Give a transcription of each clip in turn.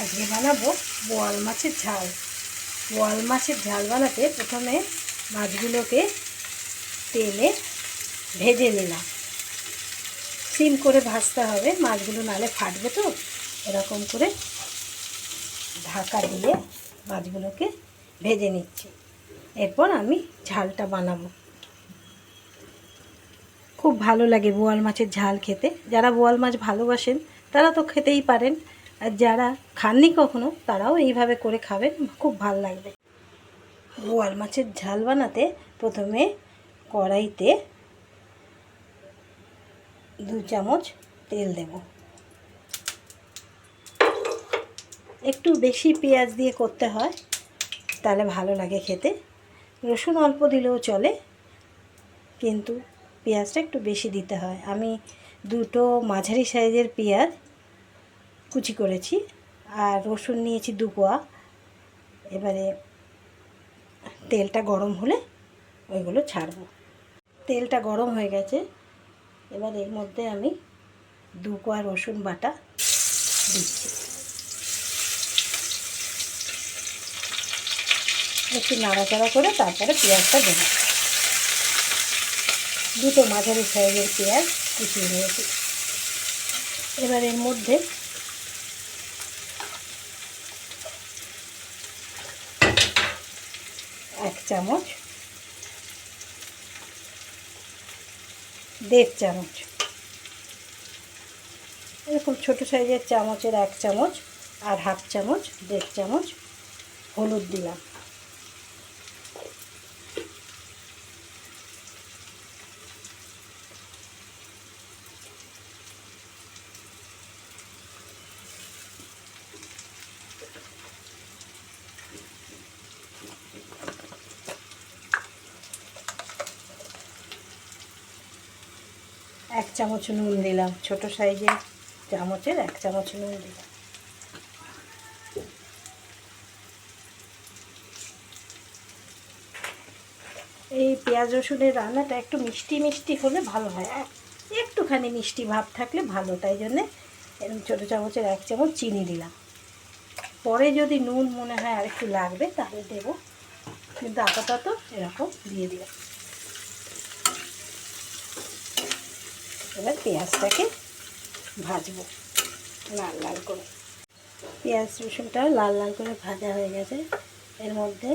আজকে বানাবো বোয়াল মাছের ঝাল। বোয়াল মাছের ঝাল বানাতে প্রথমে মাছগুলোকে তেলে ভেজে নিলাম। সিম করে ভাজতে হবে, মাছগুলো নালে ফাটবে তো, এরকম করে ঢাকা দিয়ে মাছগুলোকে ভেজে নিচ্ছি। এরপর আমি ঝালটা বানাবো। খুব ভালো লাগে বোয়াল মাছের ঝাল খেতে। যারা বোয়াল মাছ ভালোবাসেন, তারা তো খেতেই পারেন। আর যারা খাননি কখনো, তারাও এইভাবে করে খাবেন খুব ভালো লাগবে। বোয়াল মাছের ঝাল বানাতে প্রথমে কড়াইতে দু চামচ তেল দেব। একটু বেশি পেঁয়াজ দিয়ে করতে হয়, তাহলে ভালো লাগে খেতে। রসুন অল্প দিলেও চলে, কিন্তু পেঁয়াজটা একটু বেশি দিতে হয়। আমি দুটো মাঝারি সাইজের পেঁয়াজ কুচি করেছি আর রসুন নিয়েছি দু কোয়া এবারে তেলটা গরম হলে ওইগুলো ছাড়বো। তেলটা গরম হয়ে গেছে। এবার এর মধ্যে আমি দু কোয়া রসুন বাটা দিচ্ছি। একটু নাড়াচাড়া করে তারপরে পেঁয়াজটা দেবো। দুটো মাঝারি সাইজের পেঁয়াজ কুচিয়ে নিয়েছি। এবার এর মধ্যে এক চামচ। দেড় চামচ। এরকম ছোটো সাইজের চামচের এক চামচ আর হাফ চামচ, দেড় চামচ হলুদ দিলাম। এক চামচ নুন দিলাম, ছোট সাইজের চামচের এক চামচ নুন দিলাম। এই পেঁয়াজ রসুনের রান্নাটা একটু মিষ্টি মিষ্টি হলে ভালো হয়, এক- একটুখানি মিষ্টি ভাব থাকলে ভালো, তাই জন্যে এরকম ছোটো চামচের এক চামচ চিনি দিলাম। পরে যদি নুন মনে হয় আর একটু লাগবে তাহলে দেবো, কিন্তু আপাতত এরকম দিয়ে দিলাম। এবার পেঁয়াজটাকে ভাজবো, লাল লাল করে। পেঁয়াজ রসুনটা লাল লাল করে ভাজা হয়ে গেছে। এর মধ্যে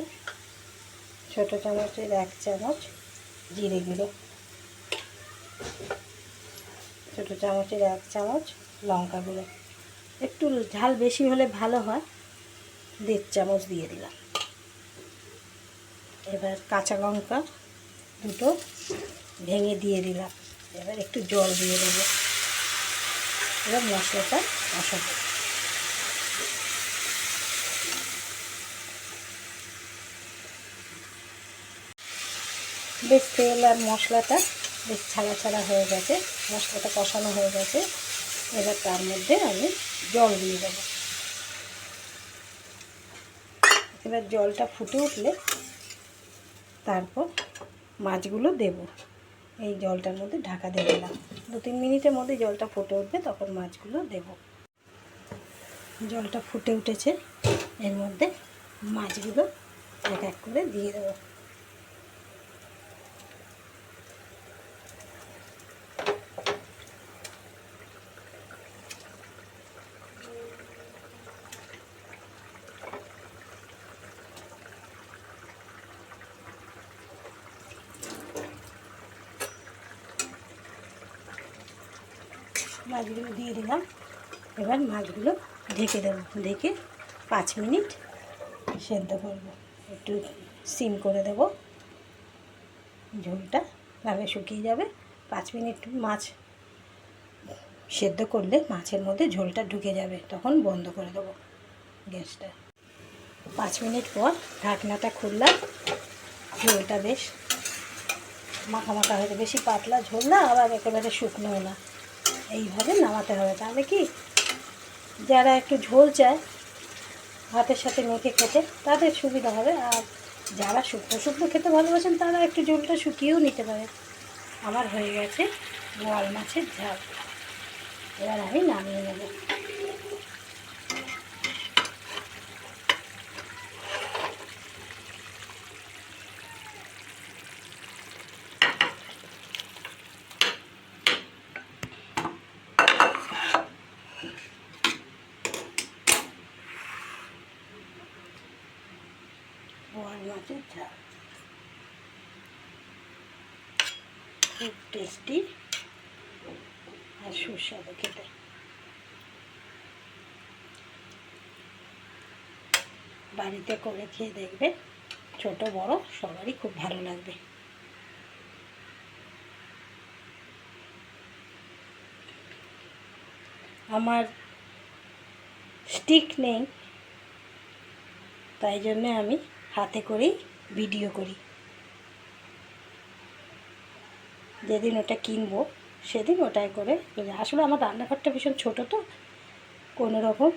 ছোটো চামচের এক চামচ জিরে গুঁড়ো, ছোটো চামচের এক চামচ লঙ্কা গুঁড়ো। একটু ঝাল বেশি হলে ভালো হয়, দেড় চামচ দিয়ে দিলাম। এবার কাঁচা লঙ্কা দুটো ভেঙে দিয়ে দিলাম। এবার একটু জল দিয়ে দেবো। এবার মশলাটা কষাবো। বেশ তেল আর মশলাটা বেশ ছাড়া ছাড়া হয়ে গেছে, মশলাটা কষানো হয়ে গেছে। এবার তার মধ্যে আমি জল দিয়ে দেবো। এবার জলটা ফুটে উঠলে তারপর মাছগুলো দেব। এই জলটার মধ্যে ঢাকা দিয়ে দিলাম। দু তিন মিনিটের মধ্যে জলটা ফুটে উঠবে, তখন মাছগুলো দেব। জলটা ফুটে উঠেছে, এর মধ্যে মাছগুলো এক এক করে দিয়ে দেবো। মাছগুলো দিয়ে দিলাম। এবার মাছগুলো ঢেকে দেবো। ঢেকে পাঁচ মিনিট সেদ্ধ করব। একটু সিম করে দেব। ঝোলটা নাহলে শুকিয়ে যাবে। পাঁচ মিনিট মাছ সেদ্ধ করলে মাছের মধ্যে ঝোলটা ঢুকে যাবে। তখন বন্ধ করে দেবো গ্যাসটা। পাঁচ মিনিট পর ঢাকনাটা খুললাম। ঝোলটা বেশ মাখা মাখা হয়েছে বেশি পাতলা ঝোল না, আবার একেবারে শুকনোও না। এইভাবে নামাতে হবে। তাহলে কি? যারা একটু ঝোল চায়, ভাতের সাথে মেখে খেতে, তাদের সুবিধা হবে। আর যারা শুকনো শুকনো খেতে ভালোবাসেন, তারা একটু ঝোলটা শুকিয়েও নিতে পারে। আমার হয়ে গেছে বোয়াল মাছের ঝাল। এবার আমি নামিয়ে নেব বোয়াল মাছের ঝাল খুব টেস্টি আর সুস্বাদু খেতে। বাড়িতে করে খেয়ে দেখবে, ছোট, বড়, সবারই খুব ভালো লাগবে। আমার স্টিক নেই, তাই জন্য আমি হাতে করেই ভিডিও করি। যেদিন ওটা কিনবো, সেদিন ওটাই করে আসলে আমার রান্নাঘরটা ভীষণ ছোটো তো, কোনো রকম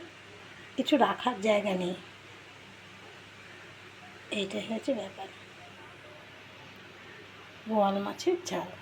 কিছু রাখার জায়গা নেই। এইটাই হচ্ছে ব্যাপার। বোয়াল মাছের ঝাল।